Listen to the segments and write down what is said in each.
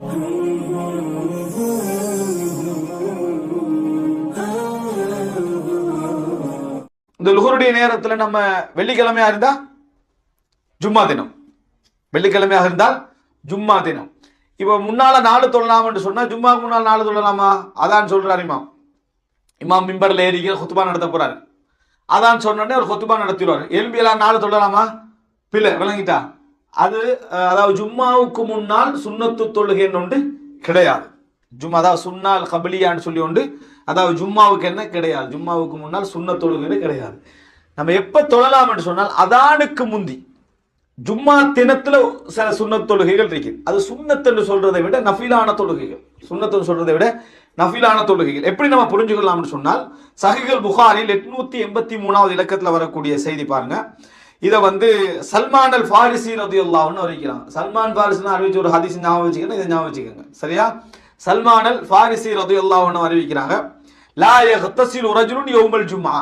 இந்த லுகருடைய நேரத்தில் நம்ம வெள்ளிக்கிழமையா இருந்தா? ஜும்மா தினம். வெள்ளிக்கிழமையாக இருந்தால் ஜும்மா தினம். இப்போ முன்னால நாலு தொழலாம்னு சொன்னா ஜும்மா முன்னால் நாலு தொழலாமா? அதான் சொல்றாரு இமாம். இமாம் மிம்பர்ல ஏறிக்கிற குத்துபா நடத்த போறாரு. அதான் சொன்னோடனே ஒரு குத்துபா நடத்திடுவார். எலும்பியெல்லாம் நாலு தொழலாமா? பிள்ளை விளங்கிட்டா? அது அதாவது ஜும்மாவுக்கு முன்னால் சுண்ணத்து தொழுகைன்னு ஒன்று கிடையாது. ஜும்மா அதாவது சுன்னால் கபலியான்னு சொல்லி உண்டு அதாவது ஜும்மாவுக்கு என்ன? கிடையாது. ஜும்மாவுக்கு முன்னால் சுண்ண தொழுகைன்னு கிடையாது. நம்ம எப்போ தொழலாம் என்று சொன்னால் அதானுக்கு முந்தி. ஜும்மா தினத்தில் சில சுண்ணத் தொழுகைகள் இருக்கு. அது சுண்ணத்துன்னு சொல்றதை விட நஃபிலான தொழுகைகள். சுண்ணத்துன்னு சொல்றதை விட நஃபிலான தொழுகைகள். எப்படி நம்ம புரிஞ்சுக்கலாம்னு சொன்னால் சஹிகள் புகாரில் எட்நூத்தி எண்பத்தி மூணாவது இலக்கத்தில் வரக்கூடிய செய்தி பாருங்க. இதை வந்து சல்மான் அல் ஃபாரிசி ரதியுல்லாஹ்னு அறிவிக்கிறாங்க சல்மான் ஃபாரிஸ்னு அறிவிச்ச ஒரு ஹதீஸ் ஞாபகம் வச்சுக்கணும் இதை ஞாபகம் வச்சுக்கோங்க சரியா சல்மான் அல் ஃபாரிசி ரதியுல்லாஹ்னு அறிவிக்கிறாங்க லா யக்தசிலு ரஜுலுன் யௌமல் ஜும்ஆ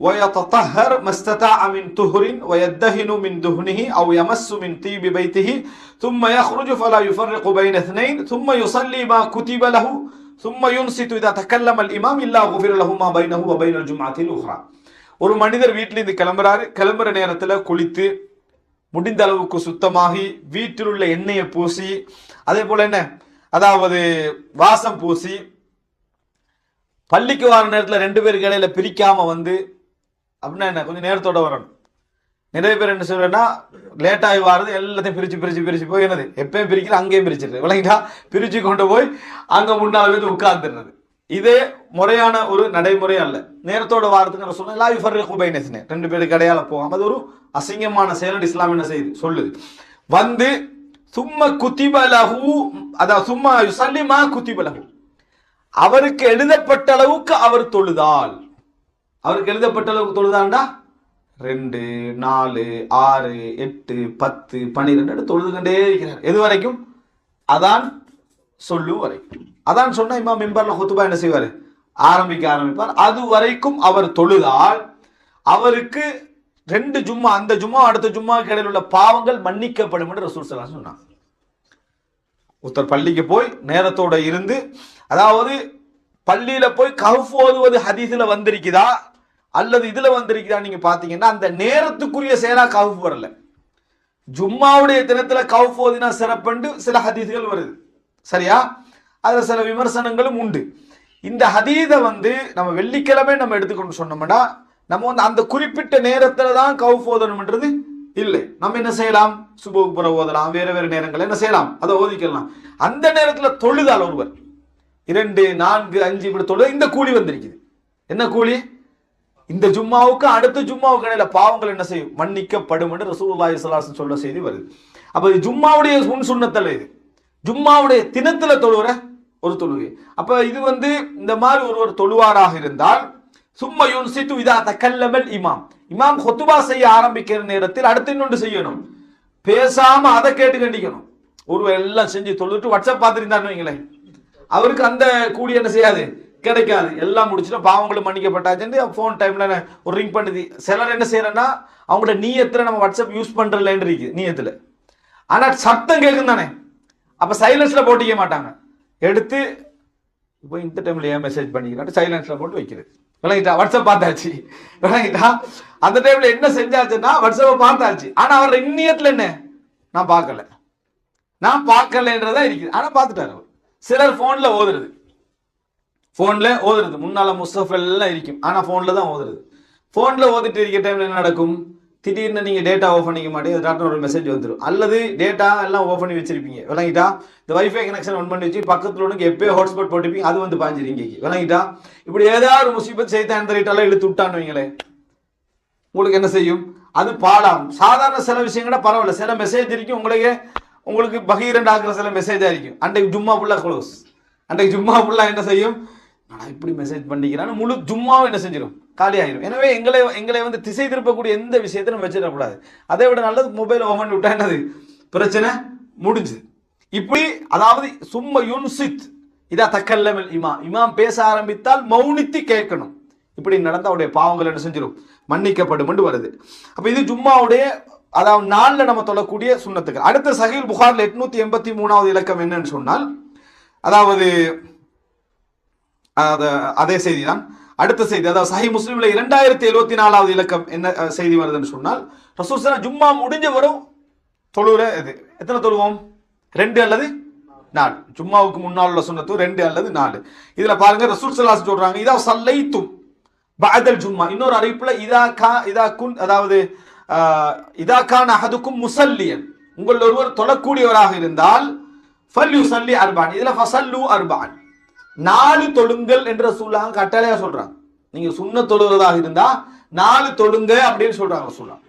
ويتطهر ما استطاع من طهر ويدهن من دهنه أو يمس من طيب بيته ثم يخرج فلا يفرق بين اثنين ثم يصلي ما كتب له ثم ينصت إذا تكلم الإمام إلا غفر له ما بينه وبين الجمعة الأخرى ஒரு மனிதர் வீட்டில் இருந்து கிளம்புறாரு. கிளம்புற நேரத்தில் குளித்து முடிந்த அளவுக்கு சுத்தமாகி வீட்டில் உள்ள எண்ணெயை பூசி அதே போல என்ன? அதாவது வாசம் பூசி பள்ளிக்கு வர நேரத்தில் ரெண்டு பேர் இடையில் பிரிக்காம வந்து அப்படின்னா என்ன? கொஞ்சம் நேரத்தோட வரணும். நிறைய பேர் என்ன சொல்றேன்னா லேட்டாகி வாரது எல்லாத்தையும் பிரிச்சு பிரிச்சு பிரிச்சு போய் என்னது? எப்பயும் பிரிக்கிற அங்கேயும் பிரிச்சிருது விளங்கிட்டா பிரிச்சு கொண்டு போய் அங்க முன்னால் வந்து உட்கார்ந்துடுறது. இதே முறையான ஒரு நடைமுறை அல்ல. நேரத்தோட வாரத்துக்கு சொன்ன லாய் ஃபர்ரி குபைனஸ்னே ரெண்டு பேருக்கு இடையால போகாம அது ஒரு அசிங்கமான செயல் இஸ்லாம் என்ன செய்யுது சொல்லுது. வந்து சும்மா குத்திபலகு அதாவது சும்மா யுசல்லிமா குத்திபலகு அவருக்கு எழுதப்பட்ட அளவுக்கு அவர் தொழுதால். அவருக்கு எழுதப்பட்ட அளவுக்கு தொழுதாண்டா? ரெண்டு நாலு ஆறு எட்டு பத்து பன்னிரெண்டு தொழுதுகண்டே இருக்கிறார். எது வரைக்கும்? அதான் சொல்லும் வரைக்கும் அதான் சொன்னா இம்மா மெம்பர்ல குத்துபா என்ன செய்வார்? ஆரம்பிக்க ஆரம்பிப்பார். அது வரைக்கும் அவர் தொழுதால் அவருக்கு ரெண்டு ஜும்மா அந்த ஜும்மா அடுத்த ஜும்மா இடையில் உள்ள பாவங்கள் மன்னிக்கப்படும் என்று ரசூல் ஸல்லல்லாஹு அலைஹி சொன்னாங்க ஒருத்தர் பள்ளிக்கு போய் நேரத்தோட இருந்து அதாவது பள்ளியில போய் கஹ்ஃப் ஓதுவது ஹதீஸ்ல வந்திருக்குதா? அல்லது இதுல வந்திருக்குதா நீங்க பாத்தீங்கன்னா அந்த நேரத்துக்குரிய செயலா கஹ்ஃப் வரல. ஜும்மாவுடைய தினத்துல கவுஃப் ஓதினா சிறப்புண்டு சில ஹதீஸ்கள் வருது. சரியா? அதுல சில விமர்சனங்களும் உண்டு. இந்த ஹதீதை வந்து நம்ம வெள்ளிக்கிழமை நம்ம எடுத்துக்கொண்டு சொன்னோம்னா நம்ம வந்து அந்த குறிப்பிட்ட நேரத்துல தான் கவுஃப் ஓதணும்ன்றது இல்லை. நம்ம என்ன செய்யலாம்? சுபுக்கு புற ஓதலாம். வேற வேற நேரங்கள் என்ன செய்யலாம்? அதை ஓதிக்கலாம். அந்த நேரத்துல தொழுதால் ஒருவர். இரண்டு நான்கு அஞ்சு இப்படி தொழுது இந்த கூலி வந்திருக்குது. என்ன கூலி? இந்த ஜும்மாவுக்கு அடுத்த ஜும்மாவுக்கு இடையில பாவங்கள் என்ன செய்யும்? மன்னிக்கப்படும் என்று ரசூல்லாய் சலாசன் சொல்ல செய்தி வருது. அப்ப இது ஜும்மாவுடைய முன் சுண்ணத்தில் இது. ஜும்மாவுடைய தினத்துல தொழுகிற ஒரு தொழுகை. அப்ப இது வந்து இந்த மாதிரி ஒருவர் தொழுவாராக இருந்தால் சும்மா யுன்சித்து இதா தக்கல்லமல் இமாம். இமாம் ஹொத்துபா செய்ய ஆரம்பிக்கிற நேரத்தில் அடுத்து இன்னொன்று செய்யணும். பேசாம அதை கேட்டு கண்டிக்கணும். ஒரு எல்லாம் செஞ்சு தொழுட்டு வாட்ஸ்அப் பார்த்துருந்தாருன்னு வைங்களேன். அவருக்கு அந்த கூலி என்ன செய்யாது? கிடைக்காது. எல்லாம் முடிச்சுட்டு பாவங்களும் மன்னிக்கப்பட்டாச்சுன்னு ஃபோன் டைம்ல ஒரு ரிங் பண்ணுது. சிலர் என்ன செய்யறேன்னா அவங்களோட நீயத்துல நம்ம வாட்ஸ்அப் யூஸ் பண்றதுலன்னு இருக்கு நீயத்துல. ஆனா சத்தம் கேட்கும் தானே அப்ப சைலன்ஸ்ல போட்டிக்க மாட்டாங்க. எடுத்து இப்போ இந்த டைம்ல ஏன் மெசேஜ் பண்ணிக்கிறான் சைலன்ஸ்ல போட்டு வைக்கிறது. விளங்கிட்டா? வாட்ஸ்அப் பார்த்தாச்சு. விளங்கிட்டா? அந்த டைம்ல என்ன செஞ்சாச்சுன்னா வாட்ஸ்அப்பை பார்த்தாச்சு. ஆனா அவர் இன்னியத்துல என்ன? நான் பார்க்கல. நான் பார்க்கலன்றதா இருக்குது. ஆனா பார்த்துட்டாரு அவர். சிலர் போன்ல ஓதுறது. போன்ல ஓதுறது. முன்னால முஸ்தஃப் எல்லாம் இருக்கும். ஆனா போன்ல தான் ஓதுறது. போன்ல ஓதிட்டு இருக்க டைம்ல என்ன நடக்கும்? திடீர்னு நீங்கள் டேட்டா ஆஃப் பண்ணிக்க மாட்டேங்க டாக்டர் ஒரு மெசேஜ் வந்துடும் அல்லது டேட்டா எல்லாம் ஓஃப் பண்ணி வச்சிருப்பீங்க. விளங்கிட்டா? இந்த வைஃபை கனெக்ஷன் ஒன் பண்ணி வச்சு பக்கத்தில் உனக்கு எப்போயே ஹாட்ஸ்பாட் போட்டுப்பீங்க அது வந்து பாஞ்சிருங்க விளங்கிட்டா? இப்படி ஏதாவது ஒரு முசீபத் அந்த ரேட்டெல்லாம் இழுத்து விட்டான்னு வைங்களேன் உங்களுக்கு என்ன செய்யும்? அது பாடாகும் சாதாரண சில விஷயங்கள பரவாயில்ல. சில மெசேஜ் இருக்கும் உங்களுக்கு உங்களுக்கு பகீரண்ட் ஆகிற சில மெசேஜாக இருக்கும். அன்றைக்கு ஜும்மா ஃபுல்லாக க்ளோஸ் அன்றைக்கு ஜும்மா ஃபுல்லாக என்ன செய்யும்? ஆனால் இப்படி மெசேஜ் பண்ணிக்கிறான்னு முழு ஜும்மாவும் என்ன செஞ்சிடும் காலி ஆயிரும் எனவே எங்களை எங்களை வந்து திசை திருப்பக்கூடிய எந்த விஷயத்தை நம்ம வச்சிடக்கூடாது அதை விட நல்லது மொபைல் ஓபன் பண்ணி விட்டா என்னது? பிரச்சனை முடிஞ்சுது இப்படி அதாவது சும்மா யுன்சித் இதா தக்கல்லமல் இமாம். இமாம் பேச ஆரம்பித்தால் மௌனித்து கேட்கணும். இப்படி நடந்த அவருடைய பாவங்கள் என்ன செஞ்சிடும் மன்னிக்கப்படும் என்று வருது. அப்போ இது ஜும்மாவுடைய அதாவது நாளில் நம்ம தொழக்கூடிய சுண்ணத்துக்கள். அடுத்த சஹீல் புகாரில் எட்நூத்தி எண்பத்தி மூணாவது இலக்கம் என்னன்னு சொன்னால் அதாவது அதே செய்தி தான் அடுத்த செய்தி அதாவது சஹி முஸ்லீம்ல இரண்டாயிரத்தி எழுபத்தி நாலாவது இலக்கம் என்ன செய்தி வருதுன்னு சொன்னால் ரசூல் ஜும்மா முடிஞ்ச வரும். தொழுகிற இது எத்தனை தொழுவோம்? ரெண்டு அல்லது நாலு. ஜும்மாவுக்கு முன்னால் உள்ள சொன்னது ரெண்டு அல்லது நாலு. இதுல பாருங்க ரசூல் ஸல்லல்லாஹு சொல்றாங்க இதா சல்லைத்தும் பாதல் ஜும்மா. இன்னொரு அறிவிப்புல இதா கா இதா குன் அதாவது இதா கான் அகதுக்கும் முசல்லியன். உங்கள் ஒருவர் தொழக்கூடியவராக இருந்தால் ஃபல்லு சல்லி அர்பான். இதுல ஃபசல்லு அர்பான். நாலு தொழுங்கள் என்ற ரசூலுல்லாஹ் கட்டளையா சொல்றாங்க. நீங்க சுண்ண தொழுகிறதாக இருந்தா நாலு தொழுங்க அப்படின்னு சொல்றாங்க சொல்லலாம்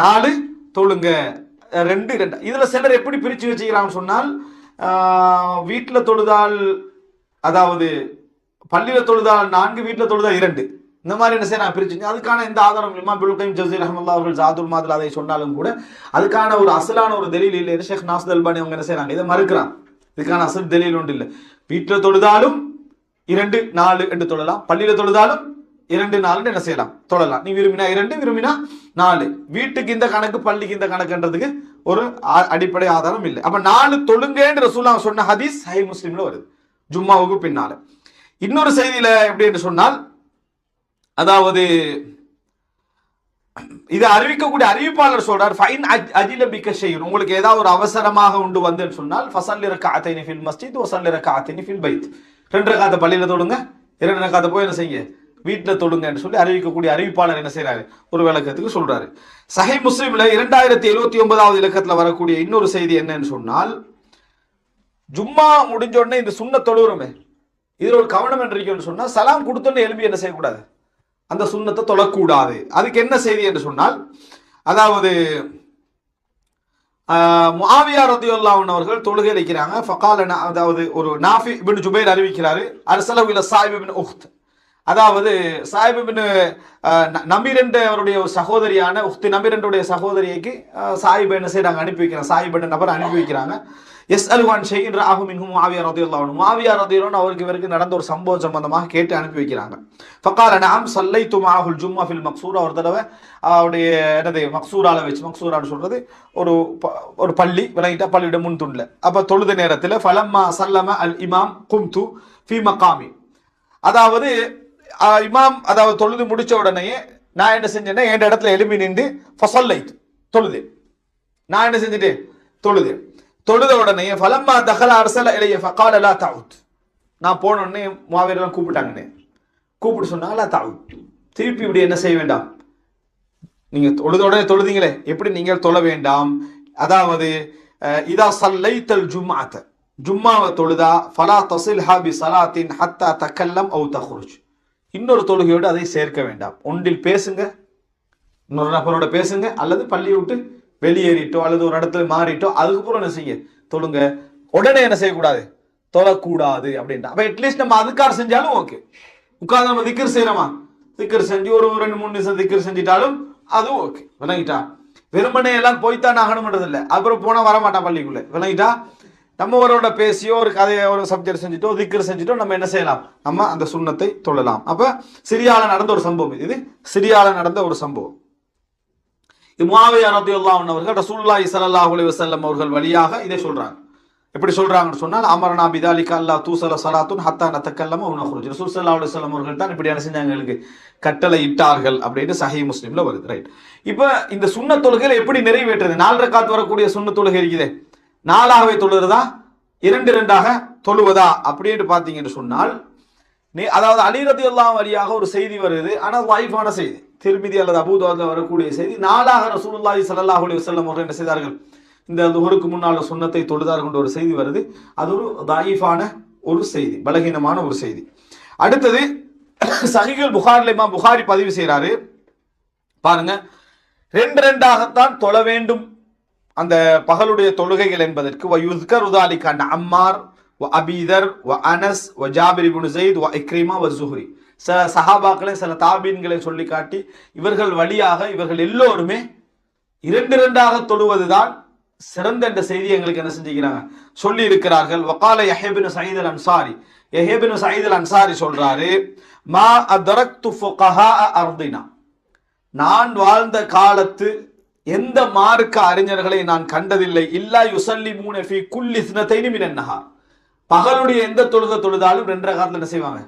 நாலு தொழுங்க. ரெண்டு ரெண்டு. இதுல சிலர் எப்படி பிரிச்சு வச்சுக்கிறாங்கன்னு சொன்னால் வீட்டில் தொழுதால் அதாவது பள்ளியில் தொழுதால் நான்கு வீட்டில் தொழுதால் இரண்டு. இந்த மாதிரி என்ன செய்ய பிரிச்சுங்க அதுக்கான எந்த ஆதாரம் இமா பிலுக்கைம் ஜசீர் அஹமல்லா அவர்கள் ஜாதுல் மாதிரி அதை சொன்னாலும் கூட அதுக்கான ஒரு அசலான ஒரு தெளில் இல்லை. ஷேக் நாசத் அல்பானி அவங்க என்ன செய்யறாங்க? இதை மறுக்கிறாங்க. இதுக்கான அசல் தெளில் ஒன்று இல்லை. வீட்டில் தொழுதாலும் இரண்டு நாலு என்று தொழலாம். பள்ளியில் தொழுதாலும் இரண்டு நாலுன்னு என்ன செய்யலாம்? தொழலாம். நீ விரும்பினா இரண்டு விரும்பினா நாலு. வீட்டுக்கு இந்த கணக்கு பள்ளிக்கு இந்த கணக்குன்றதுக்கு ஒரு ஆ- அடிப்படை ஆதாரம் இல்லை. அப்ப நாலு தொழுங்கன்ற ரசூலுல்லாஹ் சொன்ன ஹதீஸ் ஹை முஸ்லீம்ல வருது. ஜும்மாவுக்கு பின்னால. இன்னொரு செய்தியில எப்படி என்று சொன்னால் அதாவது இதை அறிவிக்கக்கூடிய அறிவிப்பாளர் சொல்றார் ஃபைன் அஜில பிக்க உங்களுக்கு ஏதாவது ஒரு அவசரமாக உண்டு வந்துன்னு சொன்னால் ஃபசல் ரக்காத்தைனி ஃபில் மஸ்ஜித் வசல் ரக்காத்தைனி ஃபில் பைத். ரெண்டு ரக்காத்த பள்ளியில் தொடுங்க இரண்டு ரக்காத்த போய் என்ன செய்யுங்க? வீட்டில் தொடுங்கன்னு சொல்லி அறிவிக்கக்கூடிய அறிவிப்பாளர் என்ன செய்கிறாரு ஒரு விளக்கத்துக்கு சொல்றாரு. சஹை முஸ்லீமில் இரண்டாயிரத்தி எழுபத்தி ஒன்பதாவது இலக்கத்தில் வரக்கூடிய இன்னொரு செய்தி என்னன்னு சொன்னால் ஜும்மா முடிஞ்ச உடனே இந்த சுண்ண தொழுகிறோமே இதில் ஒரு கவனம் என்று சொன்னால் சலாம் கொடுத்தோன்னு எழுப்பி என்ன செய்யக்கூடாது? அந்த சுண்ணத்தை தொழக்கூடாது அதுக்கு என்ன செய்தி என்று சொன்னால் அதாவது ஆஹ், முஆவியா அவர்கள் தொழுகை வைக்கிறாங்க ஃபகால அதாவது ஒரு நாஃபி பின் ஜுபைர் அறிவிக்கிறாரு. அரசலவு இல்ல சாயிப் பின் உஹ்த். அதாவது சாயிப் பின் நம்பிரண்டு ந- அவருடைய ஒரு சகோதரியான உஹ்தி நம்பிரண்டுடைய சகோதரிக்கு ஆஹ், என்ன செய்யறாங்க அனுப்பி வைக்கிறாங்க. சாயிப் என்ற நபர் அனுப்பி வைக்கிறாங்க. எஸ் அலுவான் ஷெயின் ராகு மின்ஹும் மாவியா ரதியுல்லாஹு மாவியா ரதியுல்லான் அவருக்கு இவருக்கு நடந்த ஒரு சம்பவம் சம்பந்தமாக கேட்டு அனுப்பி வைக்கிறாங்க. ஃபக்கால நாம் சல்லை மாஹுல் ஜும்மா ஃபில் மக்சூரா ஒரு தடவை அவருடைய என்னது மக்சூரால வச்சு மக்சூரான்னு சொல்றது ஒரு ப- ஒரு பள்ளி விளங்கிட்டா பள்ளியோட முன் துண்டில் அப்போ தொழுத நேரத்தில் ஃபலம்மா சல்லம அல் இமாம் கும்து ஃபி மக்காமி அதாவது இமாம் அதாவது தொழுது முடிச்ச உடனேயே நான் என்ன செஞ்சேன்னா என் இடத்துல எலும்பி நின்று ஃபசல்லை தொழுது நான் என்ன செஞ்சுட்டேன்? தொழுது தொழுத உடனே ஃபலம்மா தகல அரசல இளைய ஃபகால தாவுத் நான் போன உடனே மாவீரெல்லாம் கூப்பிட்டாங்கண்ணே. கூப்பிட்டு சொன்னாங்களா தாவுத் திருப்பி இப்படி என்ன செய்ய வேண்டாம்? நீங்கள் தொழுத உடனே தொழுதீங்களே எப்படி நீங்கள் தொழ வேண்டாம்? அதாவது இதா சல்லைத்தல் ஜும்மாத்த ஜும்மாவை தொழுதா ஃபலா தசில் ஹாபி சலாத்தின் ஹத்தா தக்கல்லம் அவு தஹ்ருஜ். இன்னொரு தொழுகையோடு அதை சேர்க்க வேண்டாம். ஒன்றில் பேசுங்க இன்னொரு நபரோட பேசுங்க அல்லது பள்ளியை விட்டு வெளியேறிட்டோ அல்லது ஒரு இடத்துல மாறிட்டோ அதுக்கப்புறம் என்ன செய்ய? தொழுங்க உடனே என்ன செய்யக்கூடாது? தொழக்கூடாது அப்படின்ட்டு. அப்ப அட்லீஸ்ட் நம்ம அதுக்கார் செஞ்சாலும் ஓகே உட்கார்ந்து நம்ம திக்கர் செய்யறோமா? திக்கர் செஞ்சு ஒரு ரெண்டு மூணு நிமிஷம் திக்கர் செஞ்சிட்டாலும் அதுவும் ஓகே விளங்கிட்டா? வெறுமனே எல்லாம் போய்த்தான் ஆகணும்ன்றது இல்லை அப்புறம் போனா வரமாட்டான் பள்ளிக்குள்ளே? பள்ளிக்குள்ள விளங்கிட்டா? நம்ம ஒருவரோட பேசியோ ஒரு கதையை ஒரு சப்ஜெக்ட் செஞ்சுட்டோ திக்கர் செஞ்சுட்டோ நம்ம என்ன செய்யலாம்? நம்ம அந்த சுண்ணத்தை தொழலாம். அப்ப சிரியால நடந்த ஒரு சம்பவம் இது. இது சிரியால நடந்த ஒரு சம்பவம். முஆவியா ரலியல்லாஹு அன்ஹு அவர்கள் ரசூலுல்லாஹி ஸல்லல்லாஹு அலைஹி வசல்லம் அவர்கள் வழியாக இதை சொல்றாங்க. எப்படி சொல்றாங்கன்னு சொன்னால் அமரனா பிதாலிக அல்லா தூசல சலாத்துன் ஹத்தா நத்தக்கல்லம் உன ரசூல் சல்லா அலி வஸல்லம் அவர்கள் தான் இப்படி என்ன செஞ்சாங்க எங்களுக்கு கட்டளை இட்டார்கள் அப்படின்னு சஹி முஸ்லீம்ல வருது. ரைட் இப்போ இந்த சுண்ணத் தொழுகையில் எப்படி நிறைவேற்றுறது? நாலரை காத்து வரக்கூடிய சுண்ணத் தொழுகை இருக்குதே. நாலாகவே தொழுறதா? இரண்டு இரண்டாக தொழுவதா? அப்படின்னு பார்த்தீங்கன்னு சொன்னால் நீ அதாவது அலிரதி எல்லாம் வழியாக ஒரு செய்தி வருது ஆனால் வாய்ப்பான செய்தி. திருமிதி அல்லது அபூதாவில் வரக்கூடிய செய்தி நாளாக ரசூலுல்லாஹி சல்லாஹ் அலி வஸல்லம் அவர்கள் என்ன செய்தார்கள்? இந்த லுஹருக்கு முன்னால் சுண்ணத்தை தொழுதார்கள் என்ற ஒரு செய்தி வருது. அது ஒரு தாயிஃபான ஒரு செய்தி பலகீனமான ஒரு செய்தி. அடுத்தது சகிகள் புகாரில் புகாரி பதிவு செய்கிறாரு பாருங்க ரெண்டு ரெண்டாகத்தான் தொழ வேண்டும். அந்த பகலுடைய தொழுகைகள் என்பதற்கு வயுத்கர் உதாலிக்கான அம்மார் வ அபீதர் வ அனஸ் வ ஜாபிர் இப்னு ஜெயித் வ இக்ரிமா வ ஜுஹ்ரி சில சஹாபாக்களை சில தாபீன்களை சொல்லி காட்டி இவர்கள் வழியாக இவர்கள் எல்லோருமே இரண்டு இரண்டாக தொழுவதுதான் சிறந்த என்ற செய்தி எங்களுக்கு என்ன செஞ்சுக்கிறாங்க? சொல்லி இருக்கிறார்கள் வக்கால யஹேபின் சயீத் அல் அன்சாரி யஹேபின் சயீத் அல் அன்சாரி சொல்றாரு மா அதரக்து ஃபுகஹா அர்தினா நான் வாழ்ந்த காலத்து எந்த மார்க்க அறிஞர்களை நான் கண்டதில்லை. இல்லா யுசல்லி மூனஃபி குல்லிஸ்னத்தை குல்லி சினத்தைனி பகலுடைய எந்த தொழுகை தொழுதாலும் ரெண்டரை காலத்தில் என்ன செய்வாங்க?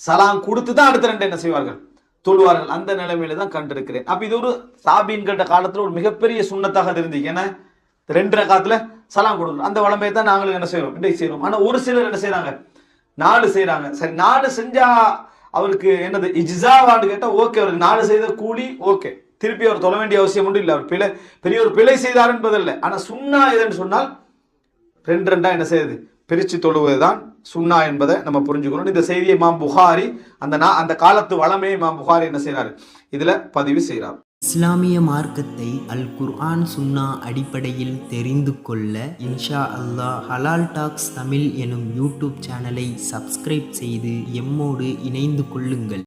சலாம் கொடுத்து தான் அடுத்த ரெண்டு என்ன செய்வார்கள்? தொழுவார்கள். அந்த நிலைமையில தான் கண்டிருக்கிறேன் அப்ப இது ஒரு சாபின் கட்ட காலத்துல ஒரு மிகப்பெரிய சுண்ணத்தாக இருந்தது ஏன்னா ரெண்டு ரகாத்துல சலாம் கொடுக்கணும். அந்த வளமையை தான் நாங்களும் என்ன செய்யறோம் இன்றைக்கு செய்யறோம் ஆனா ஒரு சிலர் என்ன செய்யறாங்க நாலு செய்யறாங்க சரி நாலு செஞ்சா அவருக்கு என்னது? இஜிசாவான்னு கேட்டா ஓகே. அவருக்கு நாலு செய்த கூலி ஓகே. திருப்பி அவர் தொழ வேண்டிய அவசியம் ஒன்றும் இல்லை. அவர் பிழை பெரிய ஒரு பிழை செய்தார் என்பதில்லை. ஆனா சுண்ணா எதுன்னு சொன்னால் ரெண்டு ரெண்டா என்ன செய்யுது? பிரித்து தொழுவது தான் சுன்னா என்பதை நம்ம புரிஞ்சுக்கணும். இந்த செய்தியை மாம் புகாரி அந்த நா- அந்த காலத்து வளமே மாம் புகாரி என்ன செய்கிறார் இதில் பதிவு செய்கிறார் இஸ்லாமிய மார்க்கத்தை அல் குர்ஆன் சுன்னா அடிப்படையில் தெரிந்து கொள்ள இன்ஷா அல்லாஹ் ஹலால் டாக்ஸ் தமிழ் எனும் யூடியூப் சேனலை சப்ஸ்கிரைப் செய்து எம்மோடு இணைந்து கொள்ளுங்கள்.